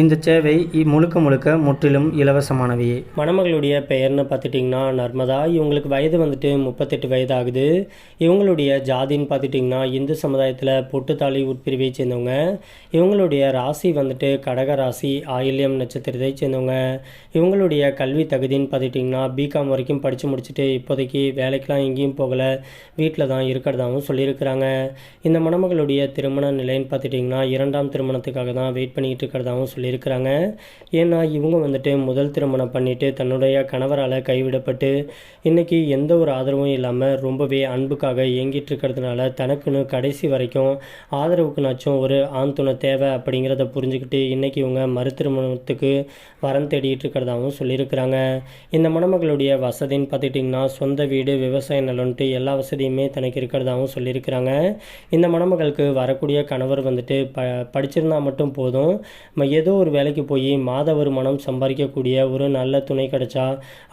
இந்த சேவை முழுக்க முழுக்க முற்றிலும் இலவசமானவையே மணமகளுடைய பெயர்னு பார்த்துட்டிங்கன்னா நர்மதா. இவங்களுக்கு வயது வந்துட்டு முப்பத்தெட்டு வயது ஆகுது இவங்களுடைய ஜாதின்னு பார்த்துட்டிங்கன்னா இந்து சமுதாயத்தில் பொட்டுத்தாலி உட்பிரிவை சேர்ந்தவங்க. இவங்களுடைய ராசி வந்துட்டு கடக ராசி ஆயில்யம் நட்சத்திரத்தை சேர்ந்தவங்க. இவங்களுடைய கல்வி தகுதின்னு பார்த்துட்டிங்கன்னா பிகாம் வரைக்கும் படித்து முடிச்சுட்டு இப்போதைக்கு வேலைக்கெலாம் எங்கேயும் போகலை. வீட்டில் தான் இருக்கிறதாகவும் சொல்லியிருக்கிறாங்க. இந்த மணமகளுடைய திருமண நிலைன்னு பார்த்துட்டிங்கன்னா இரண்டாம் திருமணத்துக்காக தான் வெயிட் பண்ணிக்கிட்டு இருக்கிறதாகவும் இருக்கிறாங்க ஏன்னா இவங்க வந்துட்டு முதல் திருமணம் பண்ணிட்டு தன்னுடைய கணவரால் கைவிடப்பட்டு இன்றைக்கி எந்த ஒரு ஆதரவும் இல்லாமல் ரொம்பவே அன்புக்காக இயங்கிட்டு இருக்கிறதுனால தனக்குன்னு கடைசி வரைக்கும் ஆதரவுக்குனாச்சும் ஒரு ஆண் துணை தேவை அப்படிங்கிறத புரிஞ்சுக்கிட்டு இன்றைக்கி இவங்க மறு திருமணத்துக்கு வரன் தேடிட்டு இருக்கிறதாகவும் சொல்லியிருக்கிறாங்க. இந்த மணமகளுடைய வசதின்னு பார்த்துக்கிட்டிங்கன்னா சொந்த வீடு விவசாய நலன்ட்டு எல்லா வசதியுமே தனக்கு இருக்கிறதாகவும் சொல்லியிருக்கிறாங்க. இந்த மணமகளுக்கு வரக்கூடிய கணவர் வந்துட்டு ப படிச்சிருந்தால் மட்டும் போதும். ஏதோ ஒரு வேலைக்கு போய் மாத வருமானம் சம்பாதிக்கக்கூடிய ஒரு நல்ல துணை கிடைச்சா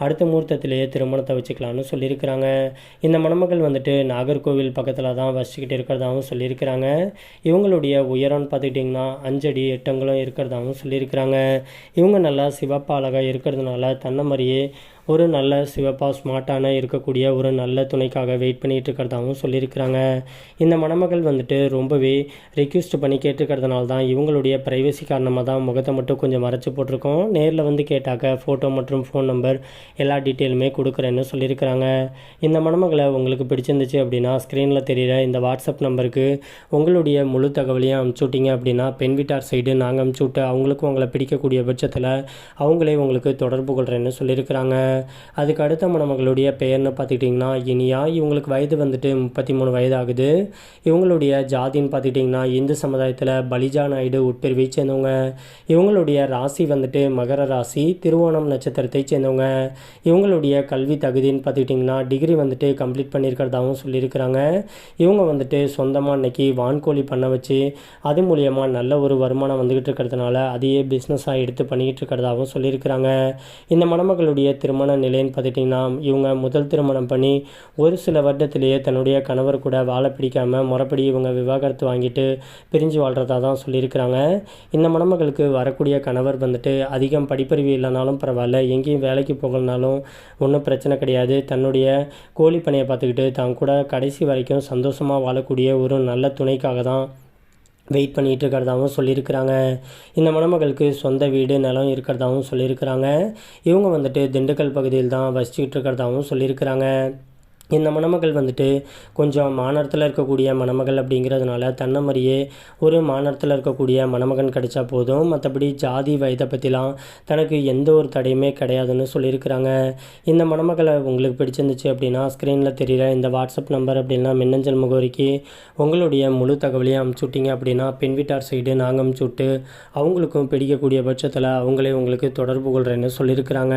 அடுத்த முகூர்த்தத்திலேயே திருமணத்தை வச்சுக்கலாம்னு சொல்லியிருக்கிறாங்க. இந்த மணமகள் வந்துட்டு நாகர்கோவில் பக்கத்தில் தான் வசிச்சுக்கிட்டு இருக்கிறதாகவும் சொல்லியிருக்கிறாங்க. இவங்களுடைய உயரம்னு பார்த்துக்கிட்டிங்கன்னா அஞ்சடி எட்டங்களும் இருக்கிறதாகவும் சொல்லியிருக்கிறாங்க. இவங்க நல்லா சிவப்பழகாக இருக்கிறதுனால தன்னை மாதிரியே ஒரு நல்ல சிவப்பாக ஸ்மார்ட்டான இருக்கக்கூடிய ஒரு நல்ல துணைக்காக வெயிட் பண்ணிகிட்டு இருக்கிறதாகவும் சொல்லியிருக்கிறாங்க. இந்த மணமகள் வந்துட்டு ரொம்பவே ரிக்வெஸ்ட் பண்ணி கேட்டிருக்கிறதுனால தான் இவங்களுடைய ப்ரைவசி காரணமாக தான் முகத்தை மட்டும் கொஞ்சம் மறைச்சி போட்டிருக்கோம். நேரில் வந்து கேட்டாக்க ஃபோட்டோ மற்றும் ஃபோன் நம்பர் எல்லா டீட்டெயிலுமே கொடுக்குறேன்னு சொல்லியிருக்கிறாங்க. இந்த மணமகளை உங்களுக்கு பிடிச்சிருந்துச்சு அப்படின்னா ஸ்க்ரீனில் தெரியிற இந்த வாட்ஸ்அப் நம்பருக்கு உங்களுடைய முழு தகவலையும் அனுப்பிச்சு விட்டீங்க அப்படின்னா பெண் வீட்டார் சைடு நாங்கள் அனுப்பிச்சு விட்டு அவங்களுக்கும் உங்களை பிடிக்கக்கூடிய பட்சத்தில் அவங்களே உங்களுக்கு தொடர்பு கொள்கிறேன்னு சொல்லியிருக்கிறாங்க. அதுக்கு அடுத்த மணமகளுடைய பெயர்னு பார்த்துக்கிட்டிங்கன்னா இனியா. இவங்களுக்கு வயது வந்துட்டு முப்பத்தி மூணு வயது ஆகுது இவங்களுடைய ஜாதின்னு பார்த்துக்கிட்டிங்கன்னா இந்து சமுதாயத்தில் பலிஜா நாயுடு உட்பிரிவை சேர்ந்தவங்க. இவங்களுடைய ராசி வந்துட்டு மகர ராசி திருவோணம் நட்சத்திரத்தை சேர்ந்தவங்க. இவங்களுடைய கல்வி தகுதின்னு பார்த்துக்கிட்டிங்கன்னா டிகிரி வந்துட்டு கம்ப்ளீட் பண்ணியிருக்கிறதாகவும் சொல்லியிருக்கிறாங்க. இவங்க வந்துட்டு சொந்தமாக இன்னைக்கு வான்கோழி பண்ண வச்சு அது மூலியமாக நல்ல ஒரு வருமானம் வந்துக்கிட்டு இருக்கிறதுனால அதையே பிஸ்னஸாக எடுத்து பண்ணிக்கிட்டு இருக்கிறதாகவும் சொல்லியிருக்கிறாங்க. இந்த மணமகளுடைய திருமண நிலைன்னு பார்த்துட்டிங்கன்னா இவங்க முதல் திருமணம் பண்ணி ஒரு சில வருடத்திலேயே தன்னுடைய கணவர் கூட வாழ பிடிக்காமல் முறைப்படி இவங்க விவாகரத்து வாங்கிட்டு பிரிஞ்சு வாழ்கிறதா தான் சொல்லியிருக்கிறாங்க. இந்த மணமகளுக்கு வரக்கூடிய கணவர் வந்துட்டு அதிகம் படிப்பறிவு இல்லைனாலும் பரவாயில்ல எங்கேயும் வேலைக்கு போகலனாலும் ஒன்றும் பிரச்சனை கிடையாது. தன்னுடைய கோழி பணியை பார்த்துக்கிட்டு தான் கூட கடைசி வரைக்கும் சந்தோஷமாக வாழக்கூடிய ஒரு நல்ல துணைக்காக தான் வெயிட் பண்ணிகிட்டு இருக்கிறதாகவும் சொல்லியிருக்கிறாங்க. இந்த மணமகளுக்கு சொந்த வீடு நிலம் இருக்கிறதாகவும் சொல்லியிருக்கிறாங்க. இவங்க வந்துட்டு திண்டுக்கல் பகுதியில் தான் வசிச்சுக்கிட்டு இருக்கிறதாகவும் சொல்லியிருக்கிறாங்க. இந்த மணமகள் வந்துட்டு கொஞ்சம் மாநகரத்தில் இருக்கக்கூடிய மணமகள் அப்படிங்கிறதுனால தன்னை மாதிரியே ஒரு மாநரத்தில் இருக்கக்கூடிய மணமகன் கிடைச்சா போதும். மற்றபடி ஜாதி வயதை பற்றிலாம் தனக்கு எந்த ஒரு தடையுமே கிடையாதுன்னு சொல்லியிருக்கிறாங்க. இந்த மணமகளை உங்களுக்கு பிடிச்சிருந்துச்சு அப்படின்னா ஸ்க்ரீனில் தெரியல இந்த வாட்ஸ்அப் நம்பர் அப்படின்னா மின்னஞ்சல் முகவரிக்கு உங்களுடைய முழு தகவலையும் அமுச்சு விட்டிங்க அப்படின்னா பெண் வீட்டார் சைடு நாங்கள் அமுச்சு விட்டு அவங்களுக்கும் பிடிக்கக்கூடிய பட்சத்தில் அவங்களே உங்களுக்கு தொடர்பு கொள்கிறேன்னு சொல்லியிருக்கிறாங்க.